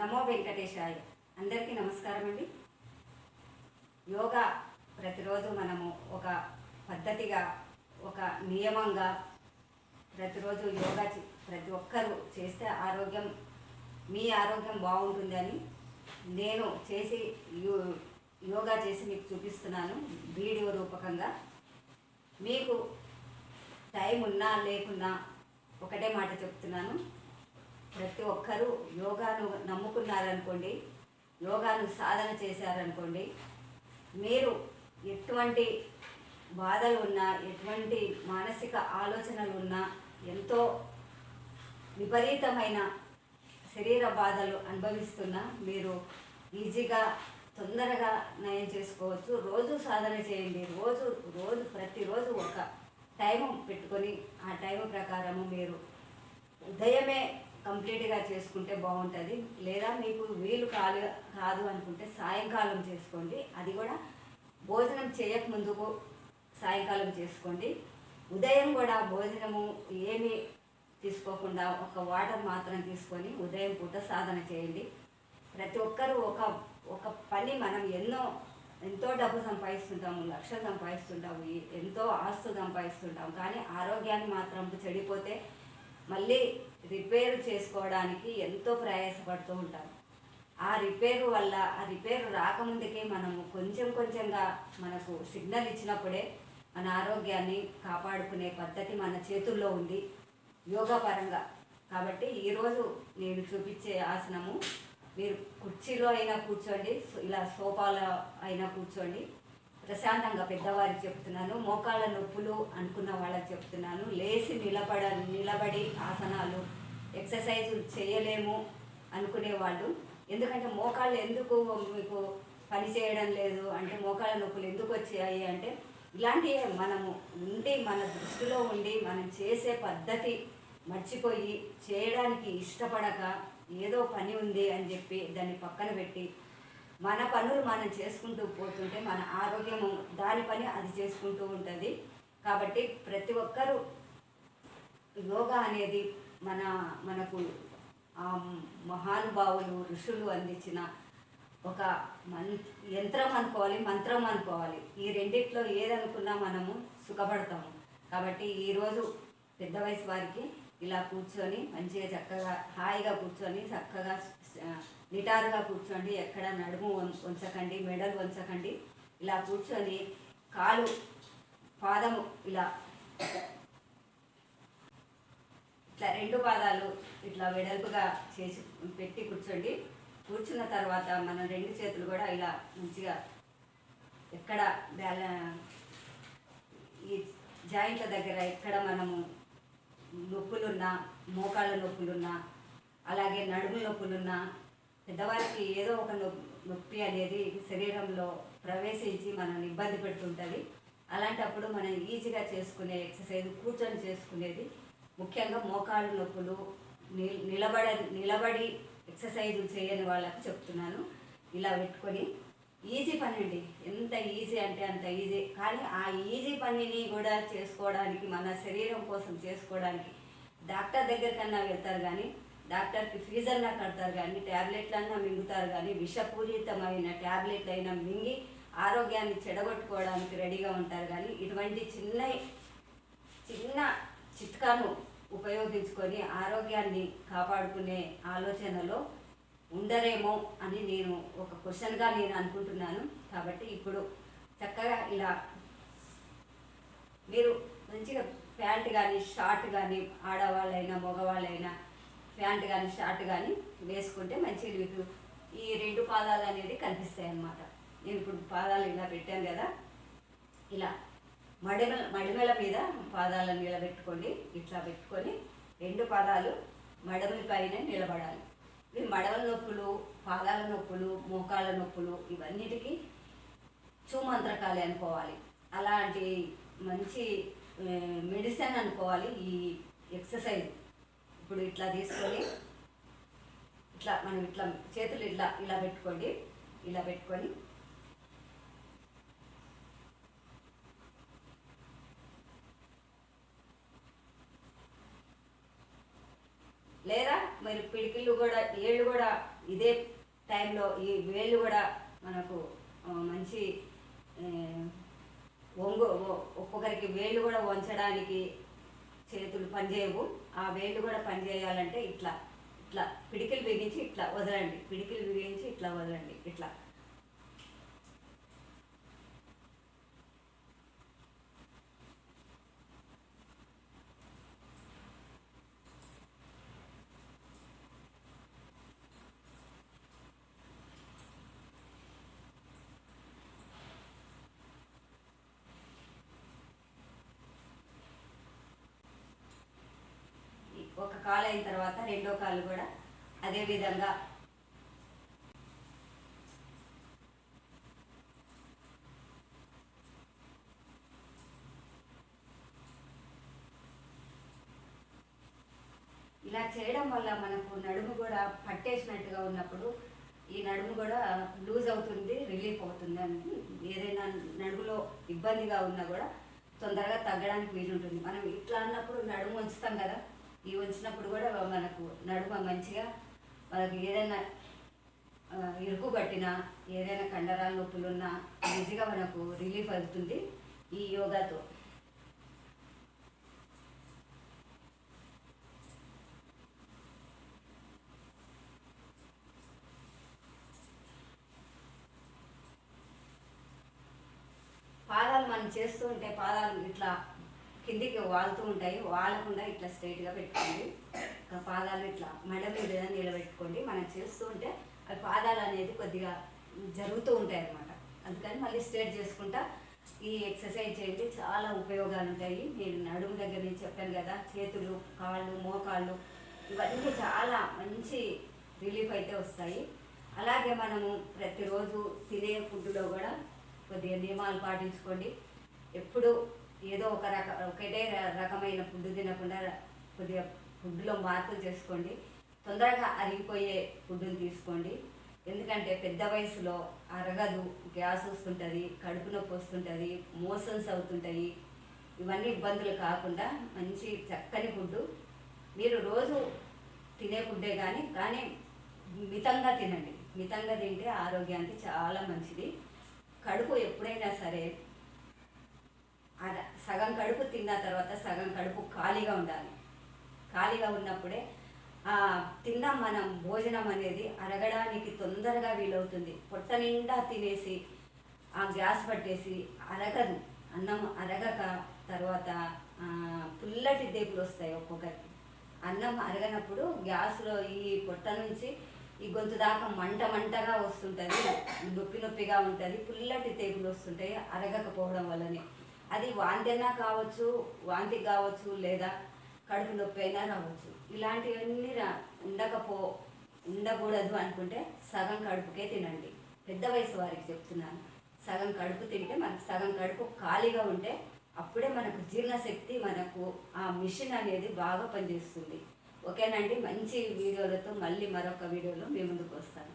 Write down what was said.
నమో వెంకటేశాయ. అందరికీ నమస్కారం అండి. యోగా ప్రతిరోజు మనము ఒక పద్ధతిగా ఒక నియమంగా ప్రతిరోజు యోగా ప్రతి ఒక్కరూ చేస్తే ఆరోగ్యం మీ ఆరోగ్యం బాగుంటుందని నేను చేసి యో- యోగా చేసి మీకు చూపిస్తున్నాను వీడియో రూపకంగా. మీకు టైం ఉన్నా లేకున్నా ఒకటే మాట చెప్తున్నాను. ప్రతి ఒక్కరూ యోగాను నమ్ముకున్నారనుకోండి యోగాను సాధన చేశారనుకోండి మీరు ఎటువంటి బాధలు ఉన్నా ఎటువంటి మానసిక ఆలోచనలు ఉన్నా ఎంతో విపరీతమైన శరీర బాధలు అనుభవిస్తున్నా మీరు ఈజీగా తొందరగా నయం చేసుకోవచ్చు. రోజు సాధన చేయండి. రోజు రోజు ప్రతిరోజు ఒక టైం పెట్టుకొని ఆ టైం ప్రకారము మీరు ఉదయమే కంప్లీట్గా చేసుకుంటే బాగుంటుంది. లేదా మీకు వీలు కాదు కాదు అనుకుంటే సాయంకాలం చేసుకోండి. అది కూడా భోజనం చేయక ముందుకు సాయంకాలం చేసుకోండి. ఉదయం కూడా భోజనము ఏమీ తీసుకోకుండా ఒక వాటర్ మాత్రం తీసుకొని ఉదయం పూట సాధన చేయండి. ప్రతి ఒక్కరూ ఒక ఒక పని మనం ఎన్నో ఎంతో డబ్బు సంపాదిస్తుంటాము లక్షలు సంపాదిస్తుంటాము ఎంతో ఆస్తు సంపాదిస్తుంటాము కానీ ఆరోగ్యాన్ని మాత్రం చెడిపోతే మళ్ళీ రిపేర్ చేసుకోవడానికి ఎంతో ప్రయాసపడుతూ ఉంటారు ఆ రిపేరు వల్ల ఆ రిపేరు రాకముందుకే మనము కొంచెం కొంచెంగా మనకు సిగ్నల్ ఇచ్చినప్పుడే మన ఆరోగ్యాన్ని కాపాడుకునే పద్ధతి మన చేతుల్లో ఉంది. యోగా పరంగా కాబట్టి ఈరోజు నేను చూపించే ఆసనము మీరు కుర్చీలో అయినా కూర్చోండి ఇలా సోఫాలో అయినా కూర్చోండి. ప్రశాంతంగా పెద్దవారికి చెప్తున్నాను మోకాళ్ళ నొప్పులు అనుకున్న వాళ్ళకి చెప్తున్నాను లేచి నిలబడ నిలబడి ఆసనాలు ఎక్సర్సైజ్ చేయలేము అనుకునే వాళ్ళు. ఎందుకంటే మోకాళ్ళు ఎందుకు మీకు పని చేయడం లేదు? అంటే మోకాళ్ళ నొప్పులు ఎందుకు వచ్చాయి అంటే ఇలాంటివి మనము ఉండి మన దృష్టిలో ఉండి మనం చేసే పద్ధతి మర్చిపోయి చేయడానికి ఇష్టపడక ఏదో పని ఉంది అని చెప్పి దాన్ని పక్కన పెట్టి మన పనులు మనం చేసుకుంటూ పోతుంటే మన ఆరోగ్యము దాని పని అది చేసుకుంటూ ఉంటుంది. కాబట్టి ప్రతి ఒక్కరూ యోగా అనేది మన మనకు మహానుభావులు ఋషులు అందించిన ఒక మన్ యంత్రం అనుకోవాలి మంత్రం అనుకోవాలి. ఈ రెండిట్లో ఏదనుకున్నా మనము సుఖపడతాము. కాబట్టి ఈరోజు పెద్ద వయసు వారికి ఇలా కూర్చొని మంచిగా చక్కగా హాయిగా కూర్చొని చక్కగా నిటారుగా కూర్చోండి ఎక్కడ నడుము వంచకండి మెడలు వంచకండి. ఇలా కూర్చొని కాలు పాదము ఇలా ఇట్లా రెండు పాదాలు ఇట్లా వెడల్పుగా చేసి పెట్టి కూర్చోండి. కూర్చున్న తర్వాత మనం రెండు చేతులు కూడా ఇలా మంచిగా ఎక్కడ బ్యాల ఈ జాయింట్ల దగ్గర ఎక్కడ మనము నొప్పులున్నా మోకాళ్ళ నొప్పులున్నా అలాగే నడుము నొప్పులున్నా పెద్దవారికి ఏదో ఒక నొప్పి నొప్పి అనేది శరీరంలో ప్రవేశించి మనల్ని ఇబ్బంది పెడుతుంటుంది. అలాంటప్పుడు మనం ఈజీగా చేసుకునే ఎక్సర్సైజ్ కూర్చొని చేసుకునేది ముఖ్యంగా మోకాళ్ళ నొప్పులు ని- నిలబడ నిలబడి ఎక్సర్సైజ్ చేయని వాళ్ళకి చెప్తున్నాను. ఇలా పెట్టుకొని ఈజీ పని అండి ఎంత ఈజీ అంటే అంత ఈజీ. కానీ ఆ ఈజీ పనిని కూడా చేసుకోవడానికి మన శరీరం కోసం చేసుకోవడానికి డాక్టర్ దగ్గరకన్నా వెళ్తారు కానీ డాక్టర్కి ఫీజన్నా అన్నా కడతారు కానీ ట్యాబ్లెట్లన్నా మింగుతారు కానీ విషపూరితమైన ట్యాబ్లెట్లు అయినా మింగి ఆరోగ్యాన్ని చెడగొట్టుకోవడానికి రెడీగా ఉంటారు కానీ ఇటువంటి చిన్న చిన్న చిట్కాను ఉపయోగించుకొని ఆరోగ్యాన్ని కాపాడుకునే ఆలోచనలో ఉండరేమో అని నేను ఒక క్వశ్చన్గా నేను అనుకుంటున్నాను. కాబట్టి ఇప్పుడు చక్కగా ఇలా మీరు మంచిగా ప్యాంట్ కానీ షార్ట్ కానీ ఆడవాళ్ళైనా మగవాళ్ళైనా ప్యాంట్ కానీ షార్ట్ కానీ వేసుకుంటే మంచిగా మీకు ఈ రెండు పాదాలు అనేది కనిపిస్తాయి అన్నమాట. నేను ఇప్పుడు పాదాలు ఇలా పెట్టాను కదా. ఇలా మడిమ మడిమెల మీద పాదాలను నిలబెట్టుకోండి. ఇట్లా పెట్టుకొని రెండు పాదాలు మడమల పైన నిలబడాలి. ఇవి మడవల నొప్పులు పాదాల నొప్పులు మోకాళ్ళ నొప్పులు ఇవన్నిటికీ చూమంత్రకాలే అనుకోవాలి. అలాంటి మంచి మెడిసిన్ అనుకోవాలి ఈ ఎక్సర్సైజ్. ఇప్పుడు ఇట్లా తీసుకొని ఇట్లా మనం ఇట్లా చేతులు ఇట్లా ఇలా పెట్టుకోండి ఇలా పెట్టుకొని లేదా మరి పిడికిళ్ళు కూడా ఏళ్ళు కూడా ఇదే టైంలో ఈ వేళ్ళు కూడా మనకు మంచి వంగు ఒక్కొక్కరికి వేళ్ళు కూడా వంచడానికి చేతులు పనిచేయవు. ఆ వేళ్ళు కూడా పనిచేయాలంటే ఇట్లా ఇట్లా పిడికిలు బిగించి ఇట్లా వదలండి. పిడికిలు బిగించి ఇట్లా వదలండి. ఇట్లా ఈ ఒక కాలు అయిన తర్వాత రెండో కాలు కూడా అదే విధంగా ఇలా చేయడం వల్ల మనకు నడుము కూడా పట్టేసినట్టుగా ఉన్నప్పుడు ఈ నడుము కూడా లూజ్ అవుతుంది రిలీఫ్ అవుతుంది అని ఏదైనా నడుములో ఇబ్బందిగా ఉన్నా కూడా తొందరగా తగ్గడానికి వీలుంటుంది. మనం ఇట్లా అన్నప్పుడు నడుము ఉంచుతాం కదా. ఇవి ఉంచినప్పుడు కూడా మనకు నడుమ మంచిగా మనకి ఏదైనా ఇరుకు పట్టినా ఏదైనా కండరాల నొప్పులు ఉన్నా ఈజీగా మనకు రిలీఫ్ అవుతుంది ఈ యోగాతో. పాదాలు మనం చేస్తూ ఉంటే పాదాలు ఇట్లా కిందికి వాలుతూ ఉంటాయి. వాలకుండా ఇట్లా స్ట్రైట్గా పెట్టుకోండి. పాదాలు ఇట్లా మెడ మీద నిలబెట్టుకోండి. మనం చేస్తూ ఉంటే అవి పాదాలు అనేది కొద్దిగా జరుగుతూ ఉంటాయి అన్నమాట. అందుకని మళ్ళీ స్ట్రైట్ చేసుకుంటా ఈ ఎక్సర్సైజ్ చేయండి. చాలా ఉపయోగాలు ఉంటాయి. నేను నడుము దగ్గర నుంచి చెప్పాను కదా చేతులు కాళ్ళు మోకాళ్ళు ఇవన్నీ చాలా మంచి రిలీఫ్ అయితే వస్తాయి. అలాగే మనము ప్రతిరోజు తినే ఫుడ్లో కూడా కొద్దిగా నియమాలు పాటించుకోండి. ఎప్పుడు ఏదో ఒక రక ఒకటే రకమైన ఫుడ్ తినకుండా కొద్దిగా ఫుడ్లో మార్పులు చేసుకోండి. తొందరగా అరిగిపోయే ఫుడ్ని తీసుకోండి. ఎందుకంటే పెద్ద వయసులో అరగదు గ్యాస్ వస్తుంటుంది కడుపు నొప్పి వస్తుంటుంది మోషన్స్ అవుతుంటాయి. ఇవన్నీ ఇబ్బందులు కాకుండా మంచి చక్కని ఫుడ్ మీరు రోజు తినే ఫుడ్డే కానీ కానీ మితంగా తినండి. మితంగా తింటే ఆరోగ్యానికి చాలా మంచిది. కడుపు ఎప్పుడైనా సరే సగం కడుపు తిన్న తర్వాత సగం కడుపు ఖాళీగా ఉండాలి. ఖాళీగా ఉన్నప్పుడే ఆ, తిన్న మనం భోజనం అనేది అరగడానికి తొందరగా వీలవుతుంది. పొట్ట నిండా తినేసి ఆ గ్యాస్ పట్టేసి అరగదు. అన్నం అరగక తర్వాత పుల్లటి దేపులు వస్తాయి ఒక్కొక్కరికి. అన్నం అరగనప్పుడు గ్యాస్లో ఈ పొట్ట నుంచి ఈ గొంతు దాకా మంట మంటగా వస్తుంటుంది. నొప్పి నొప్పిగా ఉంటుంది. పుల్లటి తేపులు వస్తుంటాయి అరగకపోవడం వల్లనే. అది వాంతి అయినా కావచ్చు వాంతి కావచ్చు లేదా కడుపు నొప్పి అయినా రావచ్చు. ఇలాంటివన్నీ రా ఉండకపో ఉండకూడదు అనుకుంటే సగం కడుపుకే తినండి. పెద్ద వయసు వారికి చెప్తున్నాను. సగం కడుపు తింటే మనకు సగం కడుపు ఖాళీగా ఉంటే అప్పుడే మనకు జీర్ణశక్తి మనకు ఆ మిషన్ అనేది బాగా పనిచేస్తుంది. ఓకేనండి? మంచి వీడియోలతో మళ్ళీ మరొక వీడియోలో మీ ముందుకు వస్తాను.